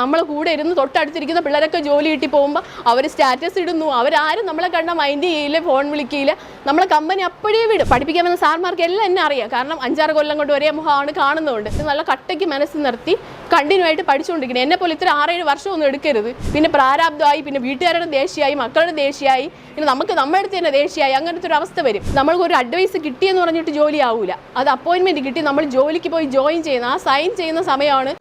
നമ്മൾ കൂടെ ഇരുന്ന് തൊട്ടടുത്തിരിക്കുന്ന പിള്ളേരൊക്കെ ജോലി കിട്ടി പോകുമ്പോൾ അവർ സ്റ്റാറ്റസ് ഇടുന്നു. അവരാരും നമ്മളെ കണ്ട മൈൻഡ് ചെയ്യില്ല ഫോൺ വിളിക്കില്ല. നമ്മളെ കമ്പനി അപ്പോഴേ വിടും. പഠിപ്പിക്കാൻ വന്ന സാർമാർക്ക് എല്ലാം എന്നെ അറിയാം. കാരണം അഞ്ചാറ് കൊല്ലം കൊണ്ട് ഒരേ മുഖമാണ് കാണുന്നതുകൊണ്ട്. നല്ല കട്ടയ്ക്ക് മനസ്സ് നിർത്തി കണ്ടിന്യൂ ആയിട്ട് പഠിച്ചുകൊണ്ടിരിക്കണം എന്നെ പോലെ ഇത്ര ആറേഴ് വർഷം ഒന്നും എടുക്കരുത്. പിന്നെ പ്രാരാബ്ധമായി പിന്നെ വീട്ടുകാരുടെ ദേഷ്യമായി മക്കളുടെ ദേഷ്യമായി പിന്നെ നമുക്ക് നമ്മുടെ അടുത്ത് തന്നെ ദേഷ്യമായി അങ്ങനത്തെ ഒരു അവസ്ഥ വരും. നമ്മൾക്ക് ഒരു അഡ്വൈസ് കിട്ടിയെന്ന് പറഞ്ഞിട്ട് ജോലി ആവില്ല അത് അപ്പോയിന്റ്മെന്റ് കിട്ടി നമ്മൾ ജോലിക്ക് പോയി ജോയിൻ ചെയ്യുന്ന ആ സൈൻ ചെയ്യുന്ന സമയമാണ്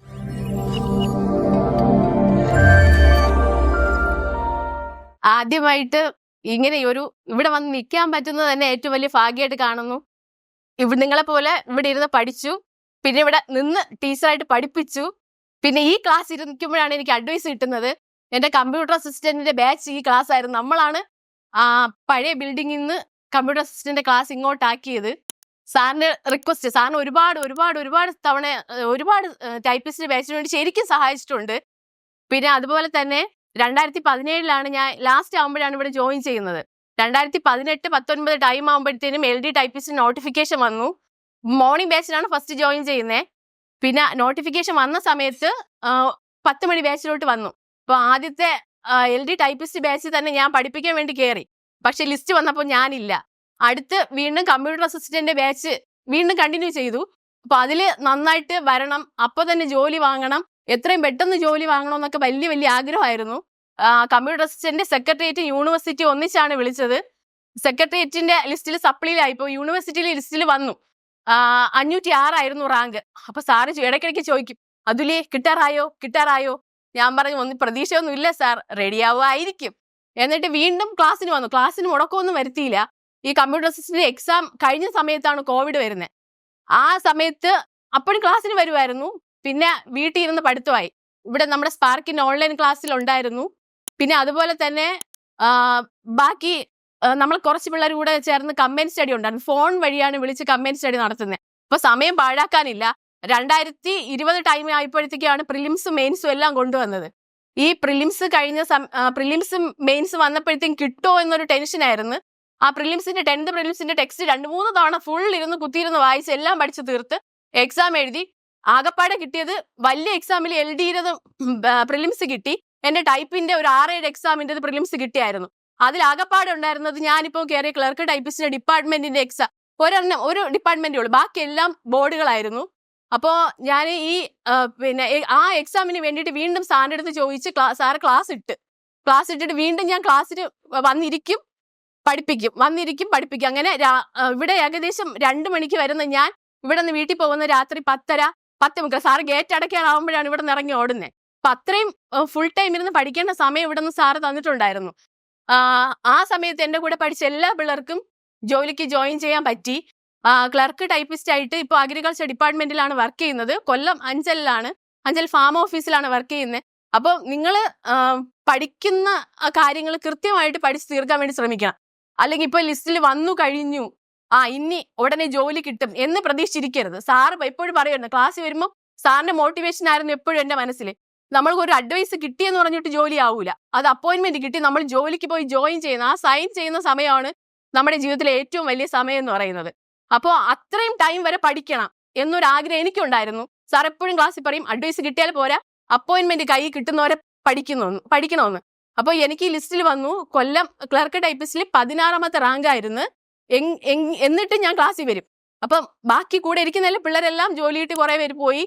ആദ്യമായിട്ട് ഇങ്ങനെ ഒരു ഇവിടെ വന്ന് നിൽക്കാൻ പറ്റുന്നത് തന്നെ ഏറ്റവും വലിയ ഭാഗ്യമായിട്ട് കാണുന്നു. ഇവിടെ നിങ്ങളെ പോലെ ഇവിടെ ഇരുന്ന് പഠിച്ചു. പിന്നെ ഇവിടെ നിന്ന് ടീച്ചറായിട്ട് പഠിപ്പിച്ചു. പിന്നെ ഈ ക്ലാസ് ഇരിക്കുമ്പോഴാണ് എനിക്ക് അഡ്വൈസ് കിട്ടുന്നത്. എന്റെ കമ്പ്യൂട്ടർ അസിസ്റ്റന്റിന്റെ ബാച്ച് ഈ ക്ലാസ് ആയിരുന്നു. നമ്മളാണ് ആ പഴയ ബിൽഡിങ്ങിൽ നിന്ന് കമ്പ്യൂട്ടർ അസിസ്റ്റന്റിന്റെ ക്ലാസ് ഇങ്ങോട്ടാക്കിയത്. സാറിന്റെ റിക്വസ്റ്റ് സാറിന് ഒരുപാട് ഒരുപാട് ഒരുപാട് തവണ ഒരുപാട് ടൈപ്പിസ്റ്റ് ബാച്ചിന് വേണ്ടി ശരിക്കും സഹായിച്ചിട്ടുണ്ട്. പിന്നെ അതുപോലെ തന്നെ രണ്ടായിരത്തി പതിനേഴിലാണ് ഞാൻ ലാസ്റ്റ് ആകുമ്പോഴാണ് ഇവിടെ ജോയിൻ ചെയ്യുന്നത്. രണ്ടായിരത്തി പതിനെട്ട് പത്തൊൻപത് ടൈം ആകുമ്പോഴത്തേനും എൽ ഡി ടൈപ്പിസ്റ്റ് നോട്ടിഫിക്കേഷൻ വന്നു. മോർണിംഗ് ബാച്ചിലാണ് ഫസ്റ്റ് ജോയിൻ ചെയ്യുന്നത് പിന്നെ നോട്ടിഫിക്കേഷൻ വന്ന സമയത്ത് പത്ത് മണി ബാച്ചിലോട്ട് വന്നു. അപ്പോൾ ആദ്യത്തെ എൽ ഡി ടൈപ്പിസ്റ്റ് ബാച്ചിൽ തന്നെ ഞാൻ പഠിപ്പിക്കാൻ വേണ്ടി കയറി പക്ഷെ ലിസ്റ്റ് വന്നപ്പോൾ ഞാനില്ല. അടുത്ത് വീണ്ടും കമ്പ്യൂട്ടർ അസിസ്റ്റന്റ് ബാച്ച് വീണ്ടും കണ്ടിന്യൂ ചെയ്തു. അപ്പൊ അതിൽ നന്നായിട്ട് വരണം. അപ്പോൾ തന്നെ ജോലി വാങ്ങണം. എത്രയും പെട്ടെന്ന് ജോലി വാങ്ങണമെന്നൊക്കെ വലിയ വലിയ ആഗ്രഹമായിരുന്നു. കമ്പ്യൂട്ടർ അസിസ്റ്റന്റ് സെക്രട്ടേറിയറ്റ് യൂണിവേഴ്സിറ്റി ഒന്നിച്ചാണ് വിളിച്ചത്. സെക്രട്ടേറിയറ്റിന്റെ ലിസ്റ്റിൽ സപ്ലിയിലായി ഇപ്പോൾ യൂണിവേഴ്സിറ്റിയിലെ ലിസ്റ്റിൽ വന്നു. അഞ്ഞൂറ്റി ആറായിരുന്നു റാങ്ക് അപ്പൊ സാറ് ഇടയ്ക്കിടയ്ക്ക് ചോദിക്കും അതുലേ കിട്ടാറായോ? കിട്ടാറായോ? ഞാൻ പറഞ്ഞു ഒന്നും പ്രതീക്ഷയൊന്നും ഇല്ല സാർ റെഡി ആവുമായിരിക്കും എന്നിട്ട് വീണ്ടും ക്ലാസ്സിന് വന്നു. ക്ലാസ്സിന് മുടക്കമൊന്നും വരുത്തിയില്ല. ഈ കമ്പ്യൂട്ടർ അസിസ്റ്റന്റ് എക്സാം കഴിഞ്ഞ സമയത്താണ് കോവിഡ് വരുന്നത് ആ സമയത്ത് അപ്പോഴും ക്ലാസ്സിന് വരുമായിരുന്നു പിന്നെ വീട്ടിൽ ഇരുന്ന് പഠിത്തമായി. ഇവിടെ നമ്മുടെ സ്പാർക്കിന്റെ ഓൺലൈൻ ക്ലാസ്സിൽ ഉണ്ടായിരുന്നു പിന്നെ അതുപോലെ തന്നെ ബാക്കി നമ്മൾ കുറച്ച് പിള്ളേർ കൂടെ ചേർന്ന് കമ്പൈൻ സ്റ്റഡി ഉണ്ടായിരുന്നു. ഫോൺ വഴിയാണ് വിളിച്ച് കമ്പൈൻ സ്റ്റഡി നടത്തുന്നത് അപ്പൊ സമയം പാഴാക്കാനില്ല. രണ്ടായിരത്തി ഇരുപത് ടൈം ആയപ്പോഴത്തേക്കാണ് പ്രിലിംസും മെയിൻസും എല്ലാം കൊണ്ടുവന്നത്. ഈ പ്രിലിംസ് കഴിഞ്ഞ പ്രിലിംസും മെയിൻസ് വന്നപ്പോഴത്തേക്കും കിട്ടുമോ എന്നൊരു ടെൻഷനായിരുന്നു. ആ പ്രിലിംസിന്റെ ടെൻത്ത് പ്രിലിംസിന്റെ ടെക്സ്റ്റ് രണ്ട് മൂന്ന് തവണ ഫുൾ ഇരുന്ന് കുത്തിയിരുന്ന് വായിച്ച് എല്ലാം പഠിച്ചു തീർത്ത് എക്സാം എഴുതി ആകപ്പാടെ കിട്ടിയത് വലിയ എക്സാമിൽ എൽ ഡിയുടേതും പ്രിലിംസ് കിട്ടി. എന്റെ ടൈപ്പിന്റെ ഒരു ആറേഴ് എക്സാമിന്റെ പ്രിലിംസ് കിട്ടിയായിരുന്നു. അതിൽ ആകപ്പാടെ ഉണ്ടായിരുന്നത് ഞാനിപ്പോൾ കയറിയ ക്ലർക്ക് ടൈപ്പിസ്റ്റിന്റെ ഡിപ്പാർട്ട്മെന്റിന്റെ എക്സാം ഒരെണ്ണം ഒരു ഡിപ്പാർട്ട്മെന്റേ ഉള്ളൂ. ബാക്കി എല്ലാം ബോർഡുകളായിരുന്നു അപ്പോൾ ഞാൻ ഈ പിന്നെ ആ എക്സാമിന് വേണ്ടിയിട്ട് വീണ്ടും സാറിന്റെ അടുത്ത് ചോദിച്ച് ക്ലാ സാറ് ക്ലാസ് ഇട്ട്. ക്ലാസ് ഇട്ടിട്ട് വീണ്ടും ഞാൻ ക്ലാസ്സിൽ വന്നിരിക്കും പഠിപ്പിക്കും. വന്നിരിക്കും പഠിപ്പിക്കും. അങ്ങനെ ഇവിടെ ഏകദേശം രണ്ട് മണിക്ക് വരുന്ന ഞാൻ ഇവിടെ നിന്ന് വീട്ടിൽ പോകുന്ന രാത്രി പത്തര പത്ത് മുക്കാൽ സാറ് ഗേറ്റ് അടയ്ക്കാനാവുമ്പോഴാണ് ഇവിടെ നിന്ന് ഇറങ്ങി ഓടുന്നത് അപ്പൊ അത്രയും ഫുൾ ടൈം ഇരുന്ന് പഠിക്കേണ്ട സമയം ഇവിടെ നിന്ന് സാറ് തന്നിട്ടുണ്ടായിരുന്നു. ആ, സമയത്ത് എന്റെ കൂടെ പഠിച്ച എല്ലാ പിള്ളേർക്കും ജോലിക്ക് ജോയിൻ ചെയ്യാൻ പറ്റി. ക്ലർക്ക് ടൈപ്പിസ്റ്റ് ആയിട്ട് ഇപ്പോൾ അഗ്രികൾച്ചർ ഡിപ്പാർട്ട്മെന്റിലാണ് വർക്ക് ചെയ്യുന്നത്. കൊല്ലം അഞ്ചലിലാണ് അഞ്ചൽ ഫാം ഓഫീസിലാണ് വർക്ക് ചെയ്യുന്നത് അപ്പോൾ നിങ്ങൾ പഠിക്കുന്ന കാര്യങ്ങൾ കൃത്യമായിട്ട് പഠിച്ചു തീർക്കാൻ വേണ്ടി ശ്രമിക്കണം. അല്ലെങ്കിൽ ഇപ്പോൾ ലിസ്റ്റിൽ വന്നു കഴിഞ്ഞു. ആ ഇനി ഉടനെ ജോലി കിട്ടും എന്ന് പ്രതീക്ഷിച്ചിരിക്കരുത്. സാറ് എപ്പോഴും പറയുന്നു ക്ലാസ്സിൽ വരുമ്പോൾ സാറിന്റെ മോട്ടിവേഷൻ ആയിരുന്നു എപ്പോഴും എന്റെ മനസ്സിൽ നമ്മൾക്ക് ഒരു അഡ്വൈസ് കിട്ടിയെന്ന് പറഞ്ഞിട്ട് ജോലി ആവൂല. അത് അപ്പോയിന്റ്മെന്റ് കിട്ടി നമ്മൾ ജോലിക്ക് പോയി ജോയിൻ ചെയ്യുന്ന ആ സൈൻ ചെയ്യുന്ന സമയമാണ് നമ്മുടെ ജീവിതത്തിലെ ഏറ്റവും വലിയ സമയം എന്ന് പറയുന്നത്. അപ്പോൾ അത്രയും ടൈം വരെ പഠിക്കണം എന്നൊരു ആഗ്രഹം എനിക്കുണ്ടായിരുന്നു. സാർ എപ്പോഴും ക്ലാസ്സിൽ പറയും അഡ്വൈസ് കിട്ടിയാൽ പോരാ അപ്പോയിന്റ്മെന്റ് കൈ കിട്ടുന്നവരെ പഠിക്കുന്നു പഠിക്കണമെന്ന്. അപ്പോൾ എനിക്ക് ഈ ലിസ്റ്റിൽ വന്നു കൊല്ലം ക്ലർക്ക് ടൈപ്പിസ്റ്റിൽ പതിനാറാമത്തെ റാങ്ക് ആയിരുന്നു. എന്നിട്ട് ഞാൻ ക്ലാസ്സിൽ വരും. അപ്പം ബാക്കി കൂടെ ഇരിക്കുന്നതിൽ പിള്ളേരെല്ലാം ജോലിയിട്ട് കുറേ പേര് പോയി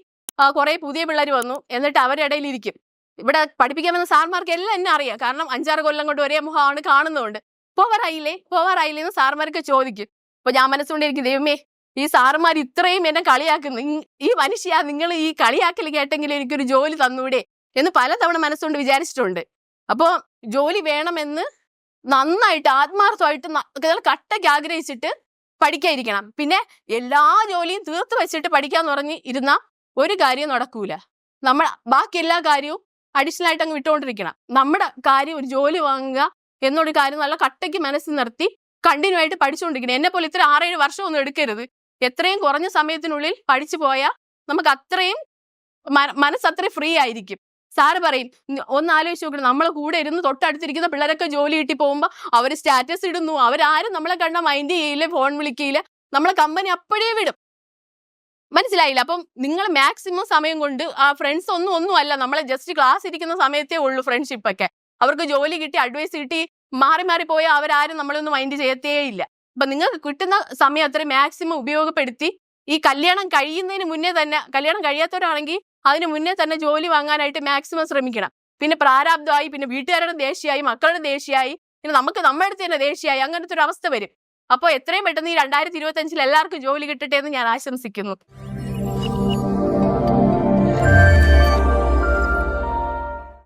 കുറേ പുതിയ പിള്ളേർ വന്നു എന്നിട്ട് അവരുടെ ഇടയിൽ ഇരിക്കും. ഇവിടെ പഠിപ്പിക്കാൻ വന്ന സാർമാർക്ക് എല്ലാം എന്നെ അറിയാം. കാരണം അഞ്ചാറ് കൊല്ലം കൊണ്ട് ഒരേ മുഖമാണ് കാണുന്നതുകൊണ്ട്. പോവാറായില്ലേ? പോവാറായില്ലേ എന്ന് സാർമാർക്ക് ചോദിക്കും. അപ്പൊ ഞാൻ മനസ്സുകൊണ്ടിരിക്കും ദൈവമേ ഈ സാറുമാർ ഇത്രയും എന്നെ കളിയാക്കുന്നു. ഈ മനുഷ്യ നിങ്ങൾ ഈ കളിയാക്കൽ കേട്ടെങ്കിൽ എനിക്കൊരു ജോലി തന്നൂടെ? എന്ന് പലതവണ മനസ്സുകൊണ്ട് വിചാരിച്ചിട്ടുണ്ട്. അപ്പോൾ ജോലി വേണമെന്ന് നന്നായിട്ട് ആത്മാർത്ഥമായിട്ട് കട്ടയ്ക്ക് ആഗ്രഹിച്ചിട്ട് പഠിക്കാതിരിക്കണം. പിന്നെ എല്ലാ ജോലിയും തീർത്ത് വെച്ചിട്ട് പഠിക്കാന്ന് പറഞ്ഞ് ഇരുന്ന ഒരു കാര്യം നടക്കൂല. നമ്മൾ ബാക്കി എല്ലാ കാര്യവും അഡീഷണൽ ആയിട്ട് അങ്ങ് വിട്ടുകൊണ്ടിരിക്കണം. നമ്മുടെ കാര്യം ഒരു ജോലി വാങ്ങുക എന്നൊരു കാര്യം നല്ല കട്ടയ്ക്ക് മനസ്സിൽ നിർത്തി കണ്ടിന്യൂ ആയിട്ട് പഠിച്ചുകൊണ്ടിരിക്കണം. എന്നെ പോലെ ഇത്ര ആറേഴ് വർഷം ഒന്നും എടുക്കരുത്. എത്രയും കുറഞ്ഞ സമയത്തിനുള്ളിൽ പഠിച്ചു പോയാൽ നമുക്ക് അത്രയും മനസ്സത്രയും ഫ്രീ ആയിരിക്കും. സാറ് പറയും "ന- ഒന്ന് ആലോചിച്ച് നോക്കണം നമ്മളെ കൂടെ ഇരുന്ന് തൊട്ടടുത്തിരിക്കുന്ന പിള്ളേരൊക്കെ ജോലി കിട്ടി പോകുമ്പോൾ അവർ സ്റ്റാറ്റസ് ഇടുന്നു. അവരാരും നമ്മളെ കണ്ട മൈൻഡ് ചെയ്യില്ല ഫോൺ വിളിക്കില്ല. നമ്മളെ കമ്പനി അപ്പോഴേ വിടും. മനസ്സിലായില്ല? അപ്പം നിങ്ങൾ മാക്സിമം സമയം കൊണ്ട് ആ ഫ്രണ്ട്സ് ഒന്നും ഒന്നും അല്ല നമ്മളെ ജസ്റ്റ് ക്ലാസ് ഇരിക്കുന്ന സമയത്തേ ഉള്ളൂ ഫ്രണ്ട്ഷിപ്പ് ഒക്കെ. അവർക്ക് ജോലി കിട്ടി അഡ്വൈസ് കിട്ടി മാറി മാറി പോയാൽ അവരാരും നമ്മളൊന്നും മൈൻഡ് ചെയ്യത്തേ ഇല്ല. അപ്പൊ നിങ്ങൾക്ക് കിട്ടുന്ന സമയം അത്രയും മാക്സിമം ഉപയോഗപ്പെടുത്തി. ഈ കല്യാണം കഴിയുന്നതിന് മുന്നേ തന്നെ കല്യാണം കഴിയാത്തവരാണെങ്കിൽ അതിന് മുന്നേ തന്നെ ജോലി വാങ്ങാനായിട്ട് മാക്സിമം ശ്രമിക്കണം. പിന്നെ പ്രാരാബ്ധമായി പിന്നെ വീട്ടുകാരുടെ ദേഷ്യമായി മക്കളുടെ ദേഷ്യമായി പിന്നെ നമുക്ക് നമ്മുടെ അടുത്ത് തന്നെ ദേഷ്യമായി അങ്ങനത്തെ ഒരു അവസ്ഥ വരും. അപ്പോൾ എത്രയും പെട്ടെന്ന് ഈ രണ്ടായിരത്തി ഇരുപത്തഞ്ചിൽ എല്ലാവർക്കും ജോലി കിട്ടട്ടെ എന്ന് ഞാൻ ആശംസിക്കുന്നു.